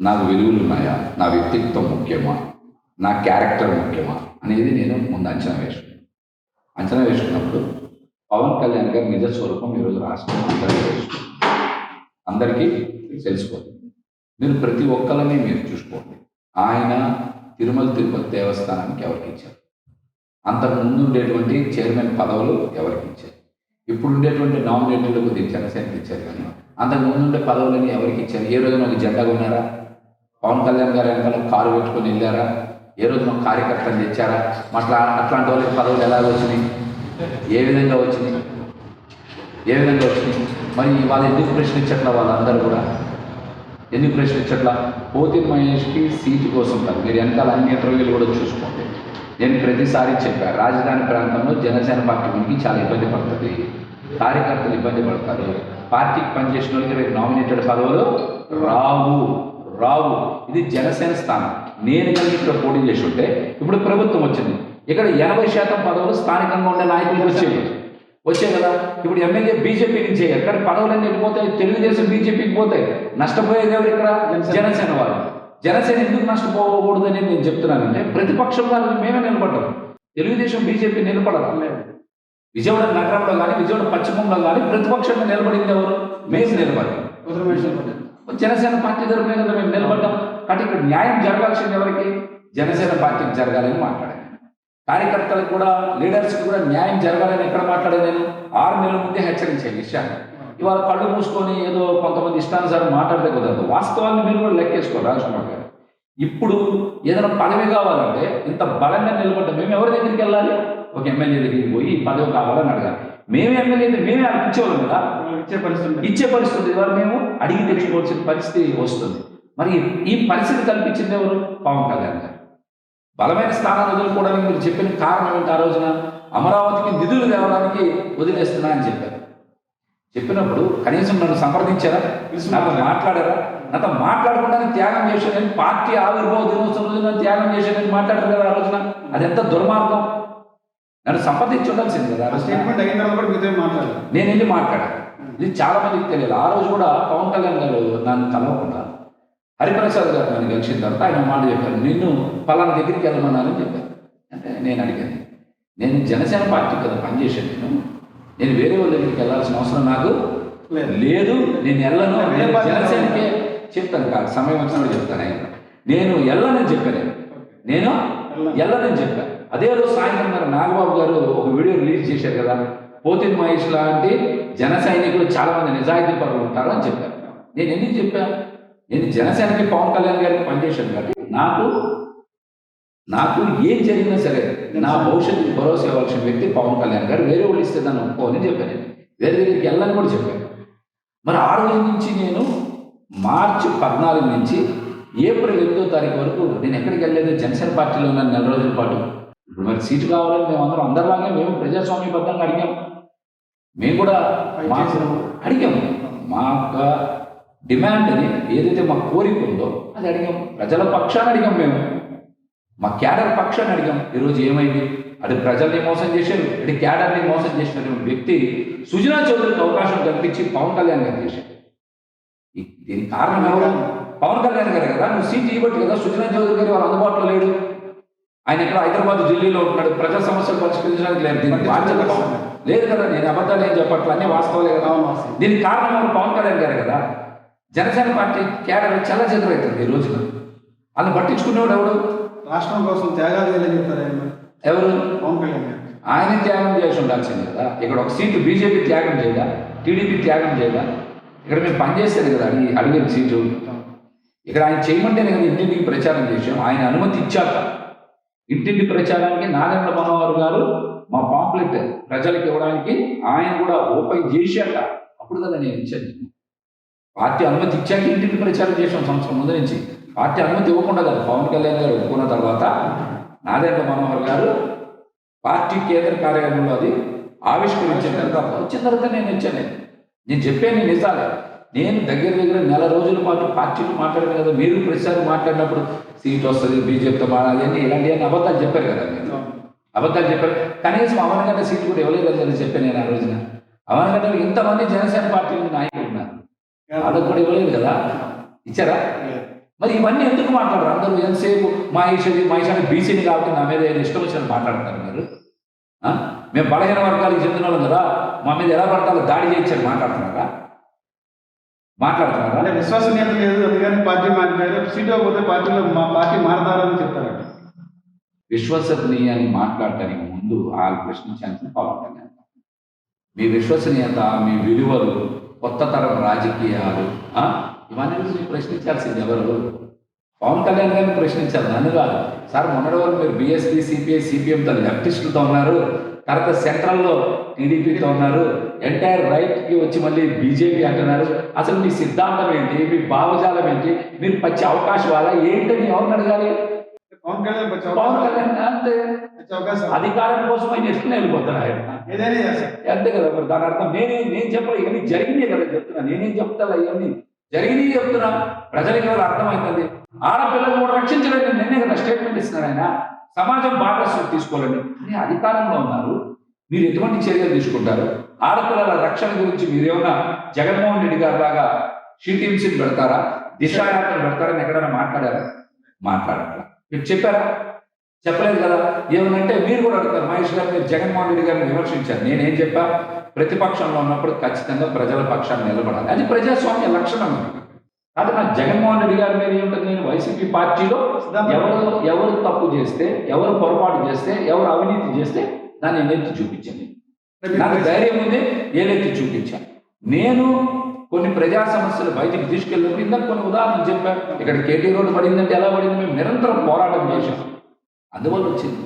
నాకు విలువలు ఉన్నాయా? నా వ్యక్తిత్వం ముఖ్యమా? నా క్యారెక్టర్ ముఖ్యమా? అనేది నేను ముందు అంచనా వేసుకున్నాను. అంచనా వేసుకున్నప్పుడు పవన్ కళ్యాణ్ గారి నిజ స్వరూపం ఈరోజు రాష్ట్రం అందరికీ అందరికీ తెలుసుకోండి మీరు ప్రతి ఒక్కరిని మీరు చూసుకోండి. ఆయన తిరుమల తిరుపతి దేవస్థానానికి ఎవరికి ఇచ్చారు? అంతకు ముందు ఉండేటువంటి చైర్మన్ పదవులు ఎవరికి ఇచ్చారు? ఇప్పుడు ఉండేటువంటి నామినేటర్లకు కొద్దిగా జనసేనకి ఇచ్చారు కానీ అంతకు ముందుండే పదవులని ఎవరికి ఇచ్చారు? ఏ రోజున ఒక జెండా కొన్నారా? పవన్ కళ్యాణ్ గారు వెనకాల కారు పెట్టుకొని వెళ్ళారా? ఏ రోజున కార్యకర్తలు తెచ్చారా? అట్లా అట్లాంటి వాళ్ళకి పదవులు ఎలా వచ్చినాయి? ఏ విధంగా వచ్చినాయి? ఏ విధంగా వచ్చినాయి? మరి వాళ్ళు ఎందుకు ప్రశ్నించట్లా వాళ్ళందరూ కూడా? ఎందుకు ప్రశ్నించట్లా? పోతి మహేష్కి సీటు కోసం కాదు. మీరు వెనకాల అన్ని ఇంటర్వ్యూలు కూడా చూసుకోండి. నేను ప్రతిసారి చెప్పాను రాజధాని ప్రాంతంలో జనసేన పార్టీ ఉనికి చాలా ఇబ్బంది పడుతుంది. కార్యకర్తలు ఇబ్బంది పడతారు. పార్టీకి పనిచేసిన వాళ్ళకి రేపు నామినేటెడ్ పదవులు రావు. రావు ఇది జనసేన స్థానం. నేను కనుక ఇక్కడ పోటీ చేసి ఉంటే ఇప్పుడు ప్రభుత్వం వచ్చింది. ఇక్కడ ఎనభై శాతం పదవులు స్థానికంగా ఉండే నాయకులకు వచ్చేవి వచ్చాయి కదా. ఇప్పుడు ఎమ్మెల్యే బీజేపీ నుంచి ఎక్కడ పదవులన్నీ వెళ్ళిపోతాయి తెలుగుదేశం బీజేపీకి పోతాయి. నష్టపోయేది ఎవరు ఇక్కడ? జనసేన. వాళ్ళు. జనసేన ఎందుకు నష్టపోకూడదు అనేది నేను చెప్తున్నానంటే ప్రతిపక్షం వాళ్ళని మేమే నిలబడ్డాం. తెలుగుదేశం బీజేపీ నిలబడలేదు విజయవాడ నగరంలో కానీ విజయవాడ పశ్చిమంలో కానీ ప్రతిపక్షంగా నిలబడింది ఎవరు? మేము నిలబడ్డాం. జనసేన పార్టీ తరఫున కదా మేము నిలబడ్డాం. కాబట్టి ఇక్కడ న్యాయం జరగాల్సింది ఎవరికి? జనసేన పార్టీకి జరగాలని మాట్లాడాను. కార్యకర్తలకు కూడా లీడర్స్కి కూడా న్యాయం జరగాలని ఎక్కడ మాట్లాడాను నేను? ఆరు నెలల ముందే హెచ్చరించే విషయాన్ని. ఇవాళ కళ్ళు మూసుకొని ఏదో కొంతమంది ఇష్టానుసారం మాట్లాడితే కుదరదు. వాస్తవాన్ని మీరు కూడా లెక్కేసుకోవాలి రాజకుమార్ గారు. ఇప్పుడు ఏదైనా పదవి కావాలంటే ఇంత బలంగా నిలబడ్డ మేము ఎవరి దగ్గరికి వెళ్ళాలి? ఒక ఎమ్మెల్యే దగ్గరికి పోయి పదవి కావాలని అడగాలి. మేమే ఎమ్మెల్యే మేమే వాళ్ళకి ఇచ్చేవాళ్ళం కదా. ఇచ్చే పరిస్థితి ఇచ్చే పరిస్థితి ఇవాళ మేము అడిగి తెచ్చుకోవాల్సిన పరిస్థితి వస్తుంది. మరి ఈ పరిస్థితి కల్పించింది ఎవరు? పవన్ కళ్యాణ్ గారు. బలమైన స్థానాన్ని వదులుకోవడానికి మీరు చెప్పిన కారణం ఏంటి ఆ రోజున? అమరావతికి నిధులు తేవడానికి వదిలేస్తున్నా అని చెప్పారు. చెప్పినప్పుడు కనీసం నన్ను సంప్రదించారా? నాతో మాట్లాడారా? నాతో మాట్లాడకుండా త్యాగం చేశానని పార్టీ ఆవిర్భావ దినోత్సవం రోజున త్యాగం చేశానని మాట్లాడారు కదా ఆ రోజున. అది ఎంత దుర్మార్గం? నన్ను సంప్రదించి ఉండాల్సింది కదా. స్టేట్మెంట్ అయిన తర్వాత కూడా మీతో మాట్లాడాలి నేను వెళ్ళి మాట్లాడాను. ఇది చాలా మందికి తెలియదు. ఆ రోజు కూడా పవన్ కళ్యాణ్ గారు నన్ను కలవకుండా హరిప్రసాద్ గారు నన్ను కలిసిన తర్వాత ఆయన మాట చెప్పారు. నిన్ను పలానా దగ్గరికి వెళ్ళమన్నానని చెప్పారు. అంటే నేను అడిగాను. నేను జనసేన పార్టీ కదా పనిచేశాను నేను. నేను వేరే వాళ్ళ దగ్గరికి వెళ్ళాల్సిన అవసరం నాకు లేదు. నేను వెళ్ళను. జనసేనకే చెప్తాను కాదు. సమయం వచ్చినప్పుడు చెప్తాను. నేను వెళ్ళనని చెప్పాను. నేను వెళ్ళనని చెప్పాను. అదే రోజు సాయంత్రం గారు నాగబాబు గారు ఒక వీడియో రిలీజ్ చేశారు కదా. పోతిన్ మహేష్ లాంటి జన సైనికులు చాలా మంది నిజాయితీ పరులు ఉంటారు అని చెప్పారు. నేను ఎందుకు చెప్పాను నేను జనసేనకి పవన్ కళ్యాణ్ గారికి పనిచేశాను కాబట్టి నాకు నాకు ఏం జరిగినా సరే నా భవిష్యత్తుకి భరోసా ఇవ్వాల్సిన వ్యక్తి పవన్ కళ్యాణ్ గారు. వేరే వాళ్ళు ఇస్తే దాన్ని ఒప్పుకోని చెప్పాను వేరే దగ్గరికి వెళ్ళని కూడా చెప్పాను. మరి ఆ రోజు నుంచి నేను మార్చి పద్నాలుగు నుంచి ఏప్రిల్ ఎనిమిదో తారీఖు వరకు నేను ఎక్కడికి వెళ్ళలేదు. జనసేన పార్టీలో ఉన్న నెల రోజుల పాటు మరి సీటు కావాలని మేము అందరం అందరిలాగే మేము ప్రజాస్వామ్యబద్ధంగా అడిగాం. మేము కూడా మా అడిగాము మా యొక్క డిమాండ్ని ఏదైతే మా కోరిక ఉందో అది అడిగాం. ప్రజల పక్షాన్ని అడిగాం మేము. మా క్యాడర్ పక్షాన్ని అడిగాం. ఈరోజు ఏమైంది? అటు ప్రజల్ని మోసం చేశారు. ఇటు క్యాడర్ని మోసం చేసినటువంటి వ్యక్తి సుజనా చౌదరికి అవకాశం కల్పించి పవన్ కళ్యాణ్ గారు చేశారు దీనికి కారణం ఎవరు? పవన్ కళ్యాణ్. గారు కదా. నువ్వు సీట్ ఇవ్వట్టు కదా. సుజనా చౌదరి గారు వాళ్ళ అందుబాటులో లేడు. ఆయన ఇక్కడ హైదరాబాద్ ఢిల్లీలో ఉంటున్నాడు ప్రజా సమస్యలు పరిష్కరించడానికి లేదు. దీనికి బాధ్యత లేదు కదా నేను అబద్ధాలు ఏం చెప్పట్లే? అన్ని వాస్తవాలే కదా. దీనికి కారణం పవన్ కళ్యాణ్ గారు కదా. జనసేన పార్టీ క్యాడర్ చాలా చెదరైతుంది ఈ రోజున. వాళ్ళని పట్టించుకునేవాడు ఎవడు? రాష్ట్రం కోసం త్యాగాలు చేయాలని మరి. ఎవరు? పవన్ కళ్యాణ్ ఆయన త్యాగం చేసి ఉండాల్సింది కదా. ఇక్కడ ఒక సీటు బీజేపీ త్యాగం చేయదా? టీడీపీ త్యాగం చేయదా? ఇక్కడ మేము పనిచేసేది కదా అడిగి అడిగిన సీటు. ఇక్కడ ఆయన చేయమంటేనే కదా ఇంటింటికి ప్రచారం చేసాం ఆయన అనుమతి ఇచ్చాక. ఇంటింటి ప్రచారానికి నాగేంద్ర మనోహర్ గారు మా పాంప్లెట్ ప్రజలకు ఇవ్వడానికి ఆయన కూడా ఓపెన్ చేశాక అప్పుడు కదా నేను ఇచ్చాను. పార్టీ అనుమతి ఇచ్చాక ఇంటింటి ప్రచారం చేసాం సంవత్సరం ముందు నుంచి. పార్టీ అనుమతి ఇవ్వకుండా కదా పవన్ కళ్యాణ్ గారు ఒప్పుకున్న తర్వాత నారాయణ మనోహర్ గారు పార్టీ కేంద్ర కార్యాలయంలో అది ఆవిష్కరించిన తర్వాత వచ్చిన తర్వాత నేను ఇచ్చాను. నేను చెప్పాను నిజాలే. నేను దగ్గర దగ్గర నెల రోజుల పాటు పార్టీలు మాట్లాడాను కదా మీరు ప్రతిసారి మాట్లాడినప్పుడు సీట్ వస్తుంది బీజేపీతో మాడాలి అని ఇలాంటివన్నీ అబద్ధాలు చెప్పారు కదా మీరు. అబద్ధాలు చెప్పారు. కనీసం అవనగడ్డ సీట్ కూడా ఇవ్వలేదు అని చెప్పాను నేను ఆ రోజున. అవనగడ్డలో ఇంతమంది జనసేన పార్టీ నాయకులు ఉన్నారు. వాళ్ళకు కూడా ఇవ్వలేదు కదా? ఇచ్చారా? మరి ఇవన్నీ ఎందుకు మాట్లాడరు? అందరూ ఎంతసేపు మహేష్ది మహేష్ అని బీసీని కాబట్టి నా మీద ఇష్టం వచ్చినట్టు మాట్లాడతారు మీరు? ఆ? మేము బలహీన వర్గాలకు చెందిన వాళ్ళం కదా. మా మీద ఎలా పడతారో దాడి చేయించారు మాట్లాడుతున్నారా? మాట్లాడుతున్నారా అంటే విశ్వసనీయత లేదు అందుకని పార్టీ మారిపోయారు. సీట్ పోతే పార్టీలో మా పార్టీ మారతారని చెప్తారంట. విశ్వసనీయ అని మాట్లాడటానికి ముందు వాళ్ళు ప్రశ్నించాల్సిన పవన్ కళ్యాణ్ మీ విశ్వసనీయత మీ విలువలు కొత్త తరం రాజకీయాలు ఆ? ఇవన్నీ గురించి ప్రశ్నించాల్సింది ఎవరు? పవన్ కళ్యాణ్ గారిని ప్రశ్నించారు నన్ను కాదు. సార్ మొన్నటి వరకు మీరు బీఎస్పీ సిపిఐ సిపిఎంతో లెఫ్టిస్టులతో ఉన్నారు. తర్వాత సెంట్రల్లో టీడీపీతో ఉన్నారు. ఎంటైర్ రైట్కి వచ్చి మళ్ళీ బీజేపీ అంటున్నారు. అసలు మీ సిద్ధాంతం ఏంటి? మీ భావజాలం ఏంటి? మీరు పచ్చి అవకాశవాలా ఏంటని ఎవరిని అడగాలి? పవన్ కళ్యాణ్ వచ్చే పవన్ అవకాశం. కళ్యాణ్ అంతే. వచ్చే అవకాశం. అధికారం కోసం ఆయన ఎట్లా వెళ్ళిపోతారు ఆయన? అంతే కదా మరి దాని అర్థం. నేనే నేను చెప్పాలి ఇవన్నీ జరిగినాయి కదా చెప్తున్నా. నేనేం చెప్తా ఇవన్నీ? జరిగినాయి చెప్తున్నా. ప్రజలకి ఎవరు అర్థమవుతుంది? ఆడపిల్లలు కూడా రక్షించలేదు నేనే కదా స్టేట్మెంట్ ఇస్తున్నాను ఆయన. సమాజం భాగస్వామ్యం తీసుకోవాలని. కానీ అధికారంలో ఉన్నారు. మీరు ఎటువంటి చర్యలు తీసుకుంటారు? ఆడపిల్లల రక్షణ గురించి మీరేమన్నా జగన్మోహన్ రెడ్డి గారి లాగా షీటీఎంసీని పెడతారా? దిశాయాత్రలు పెడతారని ఎక్కడైనా మాట్లాడారా? మాట్లాడట్లా. మీరు చెప్పారా? చెప్పలేదు కదా. ఏమనంటే మీరు కూడా అడుగుతారు మహేష్ గారు మీరు జగన్మోహన్ రెడ్డి గారిని విమర్శించారు. నేనేం చెప్పా? ప్రతిపక్షంలో ఉన్నప్పుడు ఖచ్చితంగా ప్రజల పక్షాన్ని నిలబడాలి. అది ప్రజాస్వామ్య లక్షణం అది నాకు జగన్మోహన్ రెడ్డి గారి మీద ఏముంటుంది? నేను వైసీపీ పార్టీలో ఎవరు ఎవరు తప్పు చేస్తే ఎవరు పొరపాటు చేస్తే ఎవరు అవినీతి చేస్తే దాన్ని ఎన్నెత్తి చూపించండి నాకు ధైర్యం ఉంది ఏదైతే చూపించాను నేను కొన్ని ప్రజా సమస్యలు బయటికి తీసుకెళ్ళినప్పుడు ఇందాక కొన్ని ఉదాహరణలు చెప్పాను ఇక్కడ కేటీ రోడ్డు పడిందంటే ఎలా పడింది? మేము నిరంతరం పోరాటం చేశాం. అందువల్ల వచ్చింది.